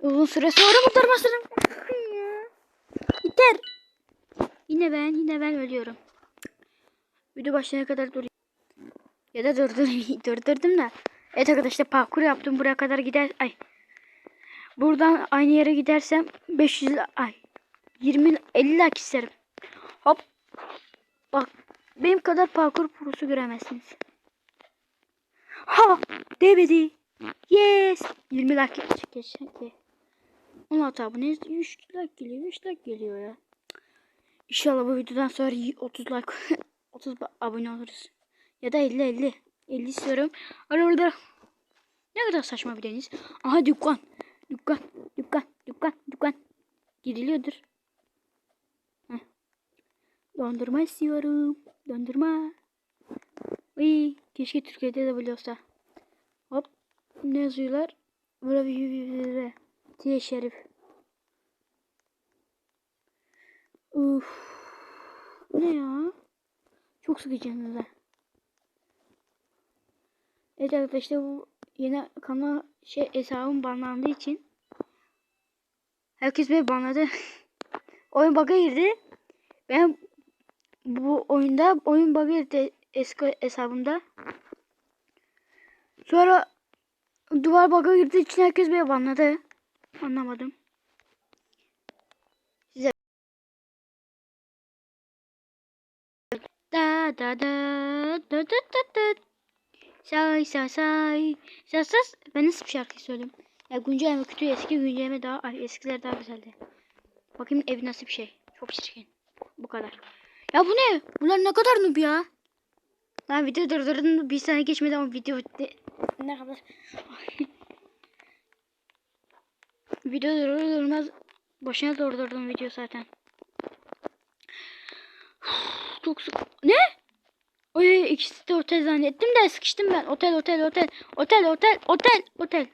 Uzun süre sonra kurtarmasın. Yeter. Yine ben yine ben ölüyorum. Video başlayana kadar dur. Ya da durdur durdurdum da. Evet arkadaşlar parkur yaptım buraya kadar gider. Ay. Buradan aynı yere gidersem 500 ay 20 50 like isterim. Hop. Bak benim kadar parkur prosu göremezsiniz. Ha değmedi. Yes. 20 like geçen 16 abone 3 like geliyor 3 like geliyor ya. İnşallah bu videodan sonra y- 30 like 30 ba- abone oluruz. Ya da 50 50. 50 istiyorum. Ara orada. Ne kadar saçma bir deniz. Aha dükkan. Dükkan. Dükkan. Dükkan. Dükkan. Gidiliyordur. Dondurma istiyorum. Dondurma. Uy, keşke Türkiye'de de böyle olsa. Hop. Ne yazıyorlar? Burada bir Tiye Şerif. Uf. Ne ya? Çok sıkıcı yanında. Evet arkadaşlar bu yeni kanal şey hesabım banlandığı için herkes beni banladı. oyun bug'a girdi. Ben bu oyunda oyun bug'a girdi eski hesabımda. Sonra duvar bug'a girdiği için herkes beni banladı. Anlamadım. Size da da da da da da da. Say say say. Say say ben nasıl bir şarkı söyleyeyim? Ya güncelleme kötü eski güncelleme daha ay eskiler daha güzeldi. Bakayım ev nasıl bir şey? Çok çirkin bu kadar. Ya bu ne? Bunlar ne kadar noob ya? Ben video durdurdum bir sene geçmedi ama video ne kadar video durur durmaz başına durdurdum video zaten çok sık ne Oy ikisi de otel zannettim de sıkıştım ben. Otel otel otel. Otel otel otel otel.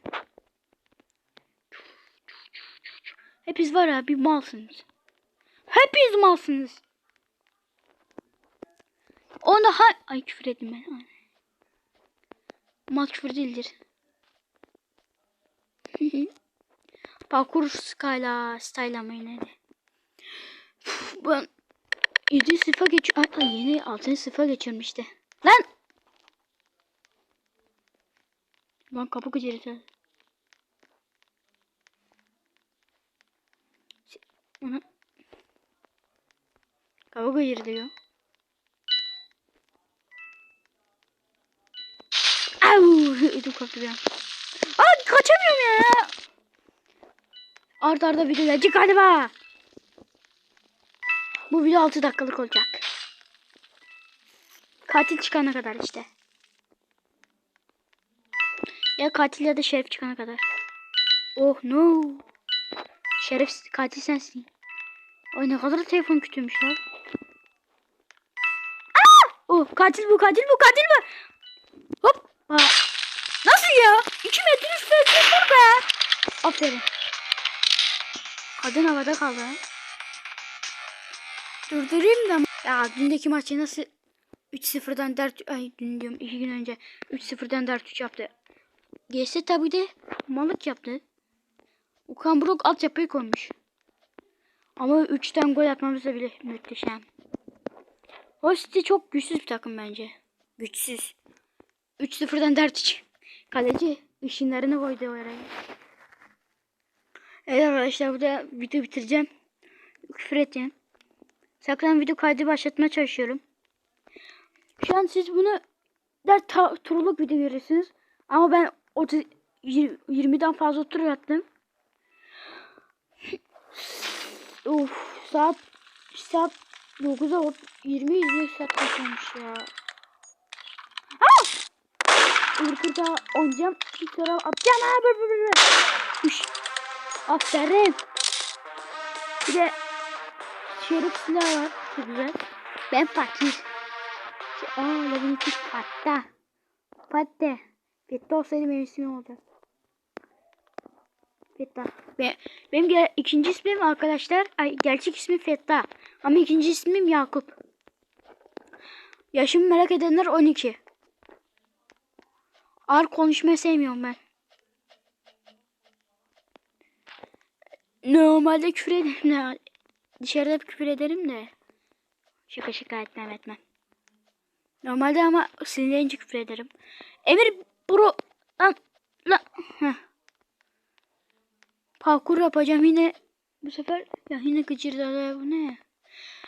Hepiniz var ya bir malsınız. Hepiniz malsınız. Onda ha ay küfür ettim ben. Mal küfür değildir. Parkur ama yine de. Ben 7 sıfa geç ay yeni 6 sıfa geçiyorum işte. Lan! Lan kapı gıcırtı. Ana. Kapı gıcır diyor. Au! Ödüm koptu bir an. Aa kaçamıyorum ya. Arda arda video gelecek galiba. Bu video 6 dakikalık olacak. Katil çıkana kadar işte. Ya katil ya da şerif çıkana kadar. Oh no. Şerif katil sensin. Ay ne kadar telefon kötüymüş ya. Aa! Oh katil bu katil bu katil bu. Hop. Aa. Nasıl ya? 2 metre üstüne dur be. Aferin. Kadın havada kaldı. Durdurayım da. Ya dündeki maçı nasıl 3-0'dan 4 ay dün diyorum 2 gün önce 3-0'dan 4-3 yaptı. GS tabi de malık yaptı. Okan Buruk altyapıyı koymuş. Ama 3'ten gol atmamız da bile muhteşem. O çok güçsüz bir takım bence. Güçsüz. 3-0'dan 4-3. Kaleci ışınlarını koydu oraya. Evet arkadaşlar burada video bitireceğim. Küfür edeceğim. Saklan video kaydı başlatmaya çalışıyorum. Şu an siz bunu der ta, turluk video görürsünüz. Ama ben 30 20 20'den fazla tur attım. Of saat saat 9'a 20 20 saat kaçmış ya. Aa! Irkırda oynayacağım. Sonra atacağım. Ha, bır bır bır. Üş. Aferin. Bir de şerif silah var. Çok güzel. Ben fakir. Aa labirinti patta. Patta. Fetta olsaydı benim ismim olacak. Fetta. Be benim ge- ikinci ismim arkadaşlar. Ay, gerçek ismim Fetta. Ama ikinci ismim Yakup. Yaşımı merak edenler 12. Ağır konuşmayı sevmiyorum ben. Normalde küfür ederim de. Dışarıda hep küfür ederim de. Şaka şaka etmem etmem. Normalde ama sinirlenince küfür ederim. Emir bro lan lan. Heh. Parkur yapacağım yine. Bu sefer ya yine gıcırdadı bu ne?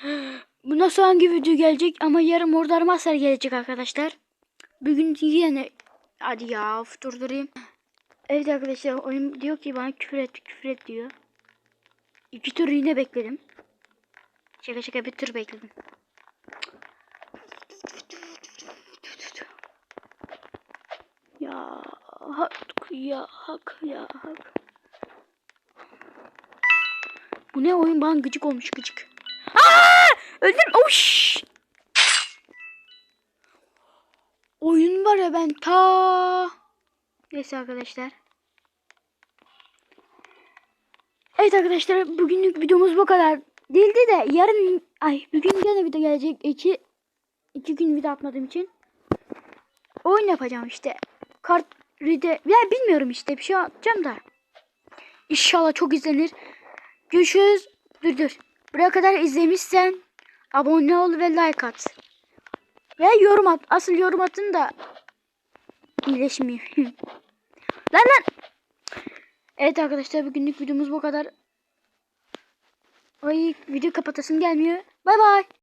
Bu nasıl hangi video gelecek ama yarın Mordor Master gelecek arkadaşlar. Bugün yine hadi ya durdurayım. Evet arkadaşlar oyun diyor ki bana küfür et küfür et diyor. İki tur yine bekledim. Şaka şaka bir tur bekledim. Ya hak ya hak ya hak. Bu ne oyun bana gıcık olmuş gıcık. Aa! Öldüm. Oş! Oyun var ya ben ta Neyse arkadaşlar. Evet arkadaşlar bugünlük videomuz bu kadar. Değildi de yarın ay bugün gene video gelecek. İki, iki gün video atmadığım için. Oyun yapacağım işte. Kart ride ya bilmiyorum işte bir şey atacağım da. İnşallah çok izlenir. Görüşürüz. Dur dur. Buraya kadar izlemişsen abone ol ve like at. Ve yorum at. Asıl yorum atın da iyileşmeyeyim. lan lan. Evet arkadaşlar bugünlük videomuz bu kadar. Ay video kapatasım gelmiyor. Bay bay.